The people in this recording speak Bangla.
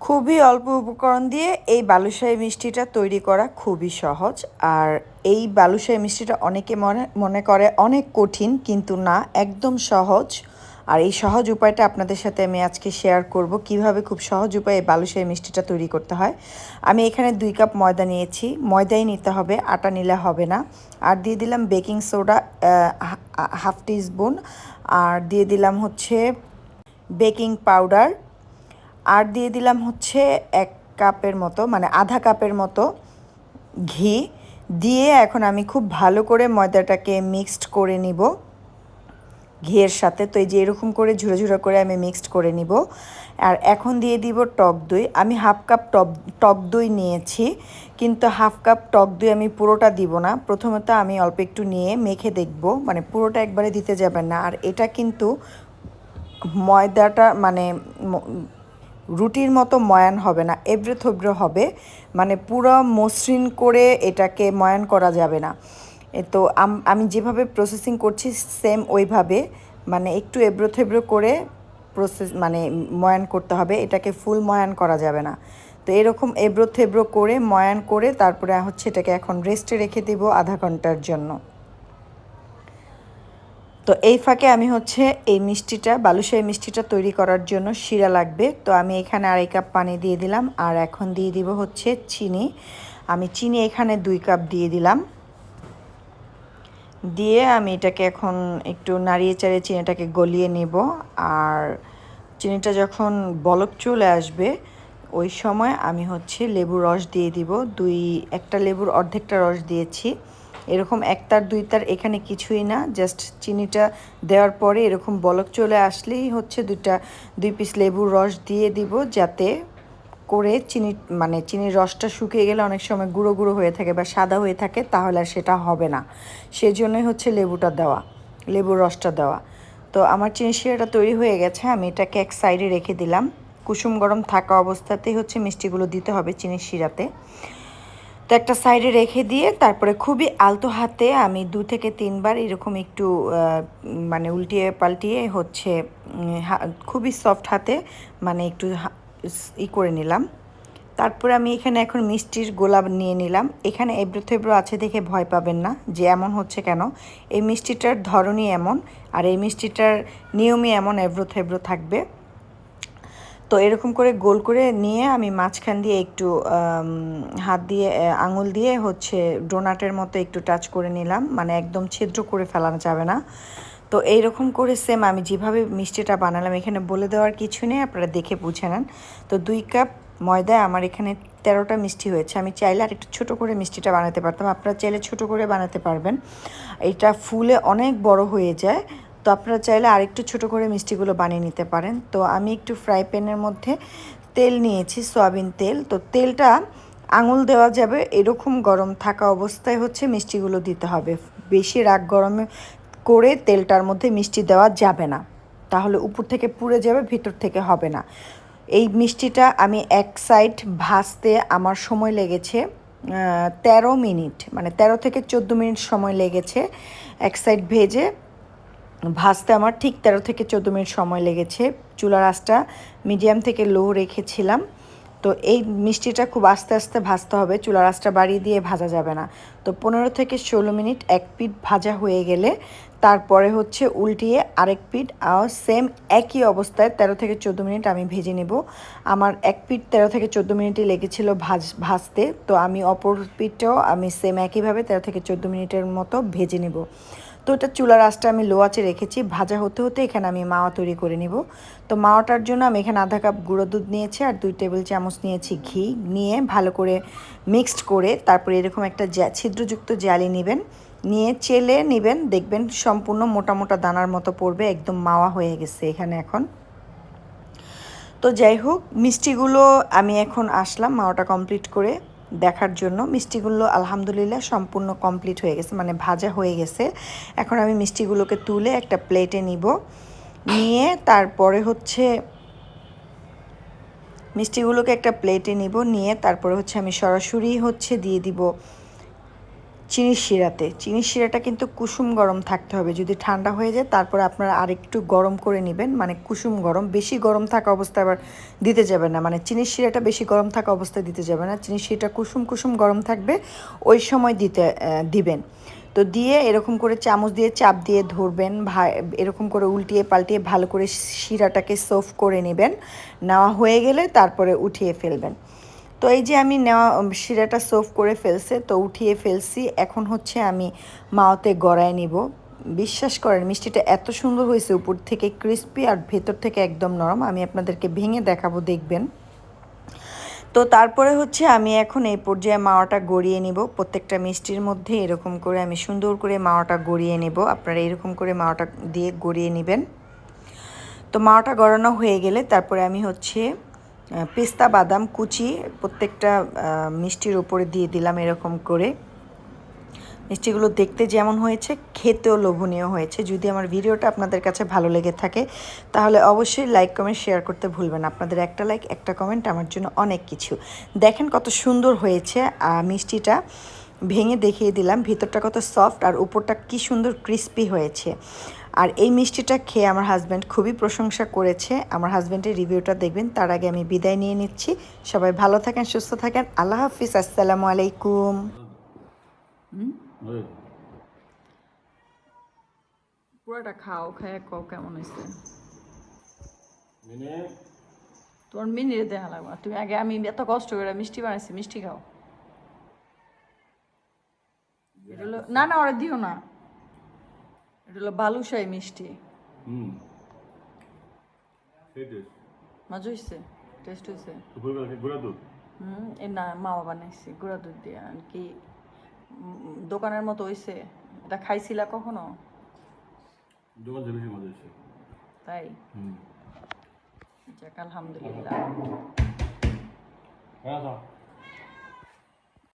খুবই অল্প উপকরণ দিয়ে এই বালুশাহী মিষ্টিটা তৈরি করা খুবই সহজ। আর এই বালুশাহী মিষ্টিটা অনেকে মনে মনে করে অনেক কঠিন, কিন্তু না, একদম সহজ। আর এই সহজ উপায়টা আপনাদের সাথে আমি আজকে শেয়ার করব, কীভাবে খুব সহজ উপায়ে বালুশাহী মিষ্টিটা তৈরি করতে হয়। আমি এখানে দুই কাপ ময়দা নিয়েছি। ময়দাই নিতে হবে, আটা নিলে হবে না। আর দিয়ে দিলাম baking soda half teaspoon আর দিয়ে দিলাম হচ্ছে বেকিং পাউডার। আর দিয়ে দিলাম হচ্ছে এক কাপের মতো মানে আধা কাপের মতো ঘি। দিয়ে এখন আমি খুব ভালো করে ময়দাটাকে মিক্সড করে নিব। ঘিয়ের সাথে তো এই যে এরকম করে ঝুড়ো ঝুড়ো করে আমি মিক্সড করে নিব। আর এখন দিয়ে দিব টক দই। আমি হাফ কাপ টক টক দই নিয়েছি, কিন্তু হাফ কাপ টক দই আমি পুরোটা দিব না। প্রথমত আমি অল্প একটু নিয়ে মেখে দেখব মানে পুরোটা একবারে দিতে যাবেন না। আর এটা কিন্তু ময়দাটা মানে রুটির মতো ময়ান হবে না এবড়ে থবড়ে হবে মানে পুরো মসৃণ করে এটাকে ময়ান করা যাবে না। তো আমি যেভাবে প্রসেসিং করছি সেম ওইভাবে মানে একটু এবড়ো থেবড়ো করে প্রসেস মানে ময়ান করতে হবে, এটাকে ফুল ময়ান করা যাবে না। তো এরকম এবড়ো থেবড়ো করে, ময়ান করে তারপরে হচ্ছে এটাকে এখন রেস্টে রেখে দেব আধা ঘণ্টার জন্য। তো এই ফাঁকে আমি হচ্ছে এই মিষ্টিটা, বালুশাহী মিষ্টিটা তৈরি করার জন্য শিরা লাগবে। তো আমি এখানে আড়াই কাপ পানি দিয়ে দিলাম আর এখন দিয়ে দিব হচ্ছে চিনি। আমি চিনি এখানে দুই কাপ দিয়ে দিলাম। দিয়ে আমি এটাকে এখন একটু নাড়িয়ে চাড়িয়ে চিনিটাকে গলিয়ে নেব আর চিনিটা যখন বলক চলে আসবে, ওই সময় আমি হচ্ছে লেবুর রস দিয়ে দিব। দুই, একটা লেবুর অর্ধেকটা রস দিয়েছি। এরকম একতার দুই তার এখানে কিছুই না। জাস্ট চিনিটা দেওয়ার পরে এরকম বলক চলে আসলেই হচ্ছে দুইটা, দুই পিস লেবুর রস দিয়ে দিব যাতে করে চিনি মানে চিনির রসটা শুকিয়ে গেলে অনেক সময় গুঁড়ো গুঁড়ো হয়ে থাকে বা সাদা হয়ে থাকে, তাহলে আর সেটা হবে না। সেজন্যই হচ্ছে লেবুটা দেওয়া, লেবুর রসটা দেওয়া। তো আমার চিনি শিরাটা তৈরি হয়ে গেছে, আমি এটাকে এক সাইডে রেখে দিলাম। কুসুম গরম থাকা অবস্থাতেই হচ্ছে মিষ্টিগুলো দিতে হবে চিনির শিরাতে। তো একটা সাইডে রেখে দিয়ে তারপরে খুবই আলতো হাতে আমি দু থেকে তিনবার এরকম একটু মানে উল্টিয়ে পাল্টিয়ে হচ্ছে খুবই সফট হাতে মানে একটু ই করে নিলাম। তারপরে আমি এখানে এখন মিষ্টির গোলাপ নিয়ে নিলাম। এখানে এবড়ো থেবড়ো আছে দেখে ভয় পাবেন না যে এমন হচ্ছে কেন। এই মিষ্টিটার ধরনই এমন আর এই মিষ্টিটার নিয়মই এমন এবড়ো থেবড়ো থাকবে। তো এরকম করে গোল করে নিয়ে আমি মাঝখান দিয়ে একটু হাত দিয়ে আঙুল দিয়ে হচ্ছে ডোনাটের মতো একটু টাচ করে নিলাম। মানে একদম ছিদ্র করে ফেলানো যাবে না। তো এইরকম করে সেম আমি যেভাবে মিষ্টিটা বানালাম, এখানে বলে দেওয়ার কিছু নেই, আপনারা দেখে বুঝে নেন। তো দুই কাপ ময়দায় আমার এখানে তেরোটা মিষ্টি হয়েছে। আমি চাইলে আর একটু ছোটো করে মিষ্টিটা বানাতে পারতাম। আপনারা চাইলে ছোটো করে বানাতে পারবেন। এটা ফুলে অনেক বড় হয়ে যায়। তো আপনারা চাইলে আরেকটু ছোট করে মিষ্টিগুলো বানিয়ে নিতে পারেন। তো আমি একটু ফ্রাই প্যানের মধ্যে তেল নিয়েছি, সয়াবিন তেল। তো তেলটা আঙুল দেওয়া যাবে, এরকম গরম থাকা অবস্থায় হচ্ছে মিষ্টিগুলো দিতে হবে। বেশি রাগ গরমে করে তেলটার মধ্যে মিষ্টি দেওয়া যাবে না। তাহলে উপর থেকে পুড়ে যাবে, ভিতর থেকে হবে না। এই মিষ্টিটা আমি এক সাইড ভাজতে আমার সময় লেগেছে তেরো মিনিট মানে তেরো থেকে চোদ্দ মিনিট সময় লেগেছে। এক সাইড ভেজে ভাজতে আমার ঠিক তেরো থেকে চোদ্দ মিনিট সময় লেগেছে। চুলার আঁচটা মিডিয়াম থেকে লো রেখেছিলাম। তো এই মিষ্টিটা খুব আস্তে আস্তে ভাজতে হবে। চুলার আঁচটা বাড়িয়ে দিয়ে ভাজা যাবে না। তো পনেরো থেকে ষোলো মিনিট এক পিঠ ভাজা হয়ে গেলে তারপরে হচ্ছে উল্টিয়ে আরেক পিঠ আর সেম একই অবস্থায় তেরো থেকে চোদ্দ মিনিট আমি ভেজে নেব। আমার এক পিঠ তেরো থেকে চোদ্দ মিনিটই লেগেছিল ভাজ, ভাজতে। তো আমি অপর পিঠটাও আমি সেম একইভাবে তেরো থেকে চোদ্দ মিনিটের মতো ভেজে নেব। তো এটা চুলার আঁচটা আমি লো আঁচে রেখেছি। ভাজা হতে হতে এখানে আমি মাওয়া তৈরি করে নিব। তো মাওয়াটার জন্য আমি এখানে আধা কাপ গুঁড়ো দুধ নিয়েছি আর দুই টেবিল চামচ নিয়েছি ঘি। নিয়ে ভালো করে মিক্সড করে তারপরে এরকম একটা ছিদ্রযুক্ত জালি নেবেন। নিয়ে চেলে নেবেন, দেখবেন সম্পূর্ণ মোটা মোটা দানার মতো পড়বে, একদম মাওয়া হয়ে গেছে এখানে এখন। তো যাই হোক, মিষ্টিগুলো আমি এখন আসলাম মাওয়াটা কমপ্লিট করে। দেখার জন্য। মিষ্টিগুলো আলহামদুলিল্লাহ সম্পূর্ণ কমপ্লিট হয়ে গেছে মানে ভাজা হয়ে গেছে। এখন আমি মিষ্টিগুলোকে তুলে একটা প্লেটে নিব। নিয়ে তারপরে হচ্ছে মিষ্টিগুলোকে একটা প্লেটে নিব। নিয়ে তারপরে হচ্ছে আমি সরাসরি হচ্ছে দিয়ে দিব চিনির শিরাতে। চিনির শিরাটা কিন্তু কুসুম গরম থাকতে হবে। যদি ঠান্ডা হয়ে যায়, তারপরে আপনারা আরেকটু গরম করে নেবেন। মানে কুসুম গরম। বেশি গরম থাকা অবস্থায় আবার দিতে যাবে না। মানে চিনির শিরাটা বেশি গরম থাকা অবস্থায় দিতে যাবে না। চিনির শিরাটা কুসুম কুসুম গরম থাকবে। ওই সময় দিতে দিবেন। তো দিয়ে এরকম করে চামচ দিয়ে চাপ দিয়ে ধরবেন। এরকম করে উল্টিয়ে পাল্টিয়ে ভালো করে শিরাটাকে সোফ করে নেবেন। নেওয়া হয়ে গেলে তারপরে উঠিয়ে ফেলবেন। তো এই যে আমি নেওয়া শিরাটা সোফ করে ফেলছে, তো উঠিয়ে ফেলছি। এখন হচ্ছে আমি মাওতে গড়ায় নিব। বিশ্বাস করেন, মিষ্টিটা এত সুন্দর হয়েছে উপর থেকে ক্রিস্পি আর ভেতর থেকে একদম নরম। আমি আপনাদেরকে ভেঙে দেখাবো, দেখবেন। তো তারপরে হচ্ছে আমি এখন এই পর্যায়ে মাওয়াটা গড়িয়ে নিব। প্রত্যেকটা মিষ্টির মধ্যে এরকম করে আমি সুন্দর করে মাওয়াটা গড়িয়ে নেব। আপনারা এরকম করে মাওয়াটা দিয়ে গড়িয়ে নেবেন। তো মাওয়াটা গড়ানো হয়ে গেলে তারপরে আমি হচ্ছে পেস্তা, বাদাম, কুচি, প্রত্যেকটা মিষ্টির উপরে দিয়ে দিলাম এরকম করে। মিষ্টিগুলো দেখতে যেমন হয়েছে, খেতেও লোভনীয় হয়েছে। যদি আমার ভিডিওটা আপনাদের কাছে ভালো লেগে থাকে, তাহলে অবশ্যই লাইক, কমেন্ট, শেয়ার করতে ভুলবেন। আপনাদের একটা লাইক, একটা কমেন্ট আমার জন্য অনেক কিছু। দেখেন কত সুন্দর হয়েছে মিষ্টিটা। ভেঙে দেখিয়ে দিলাম, ভিতরটা কত সফট আর উপরটা কি সুন্দর ক্রিস্পি হয়েছে। আর এই মিষ্টিটা খেয়ে আমার হাজব্যান্ড খুবই প্রশংসা করেছে। আমার হাজব্যান্ডের রিভিউটা দেখবেন তার আগে আমি বিদায় নিয়ে নিচ্ছি। সবাই ভালো থাকেন সুস্থ থাকেন। আল্লাহ হাফিজ আসসালামু আলাইকুম। পুরোটা খাও খেয়ে কও কেমন হয়েছে মিনে? তোমার মিনিরে দেখা লাগবে। তুমি আগে আমি এত কষ্ট করে মিষ্টি বানাইছি মিষ্টি খাও। না না ওরা দিও না। এটা হলো বালুশাই মিষ্টি। হুম। মজা হয়েছে টেস্ট হয়েছে গুঁড়া দুধ? হুম এ না মা বাবা বানাইছি গুঁড়া দুধ দিয়ে আর কি দোকানের মতো হয়েছে এটা খাইছিলা কখনো? দোকান বেশি মজা হচ্ছে তাই? হুম। যাক আলহামদুলিল্লাহ। হ্যাঁ